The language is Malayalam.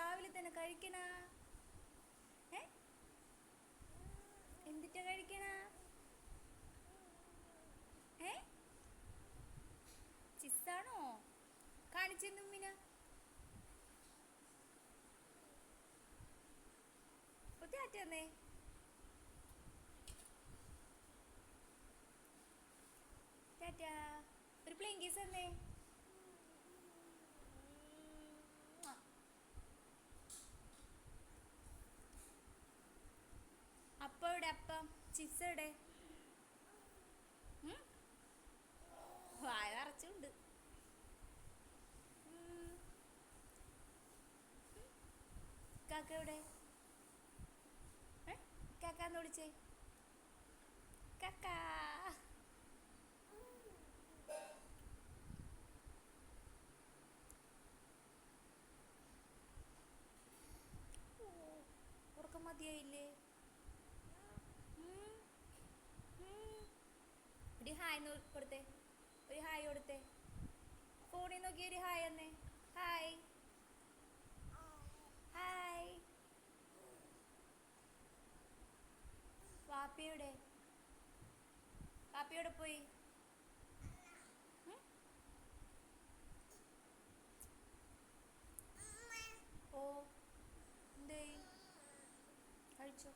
രാവിലെ തന്നെ കഴിക്കണ? ഏ? കഴിക്കണാ കഴിക്കണ? ഏ? ചിസ്സാണോ? കാണിച്ചെന്നു ഉമ്മിന. ഒറ്റാറ്റന്നേ ഒരു പ്ലെയിൻ കേസ് തന്നേ. എവിടെ അപ്പം? ചിപ്സ് എവിടെ? വായ നിറച്ചുണ്ട്. കാക്ക എവിടെ? ഏ? കാക്കാന്ന് വിളിച്ചേ? കാക്ക. ഉറക്കം മതിയായില്ലേ? കൊടുത്തേ. ഒരു ഹായ് കൊടുത്തേ. ഫോണിൽ നോക്കി ഒരു ഹായ് എന്നേ ഹായ്. ഹായ്. വാപ്പിയുടെ വാപ്പിയോടെ പോയി? ഓ എന്തേ കഴിച്ചോ?